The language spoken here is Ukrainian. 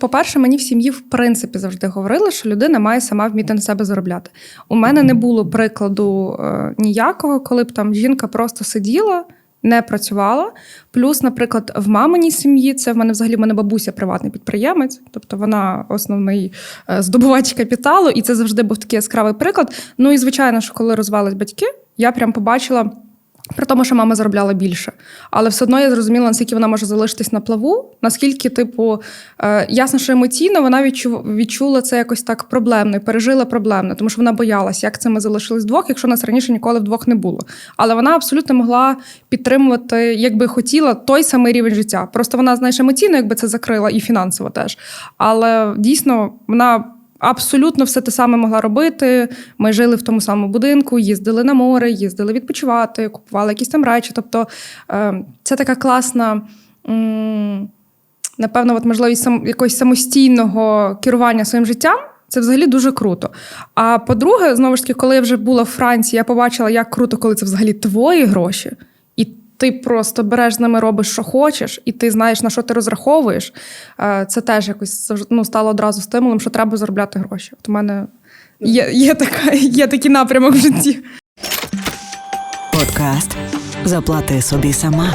По-перше, мені в сім'ї в принципі завжди говорили, що людина має сама вміти на себе заробляти. У мене не було прикладу е, ніякого, коли б там жінка просто сиділа. Не працювала. Плюс, наприклад, в маминій сім'ї це в мене взагалі в мене бабуся приватний підприємець, тобто вона основний е, здобувач капіталу, і це завжди був такий яскравий приклад. Ну і звичайно, що коли розвались батьки, я прям побачила. При тому, що мама заробляла більше. Але все одно я зрозуміла, наскільки вона може залишитись на плаву, наскільки, типу, е, ясно, що емоційно вона відчу, відчула це якось так проблемно і пережила проблемно, тому що вона боялась, як це ми залишились вдвох, якщо нас раніше ніколи вдвох не було. Але вона абсолютно могла підтримувати, якби хотіла, той самий рівень життя. Просто вона, знаєш, емоційно, якби це закрила, і фінансово теж. Але дійсно вона. Абсолютно все те саме могла робити. Ми жили в тому самому будинку, їздили на море, їздили відпочивати, купували якісь там речі. Тобто е, це така класна, напевно, от можливість сам, якогось самостійного керування своїм життям. Це взагалі дуже круто. А по-друге, знову ж таки, коли я вже була в Франції, я побачила, як круто, коли це взагалі твої гроші, ти просто береш з ними, робиш, що хочеш, і ти знаєш, на що ти розраховуєш. Це теж якось ну, стало одразу стимулом, що треба заробляти гроші. От у мене є, є, така, є такий напрямок в житті. Подкаст Заплати собі сама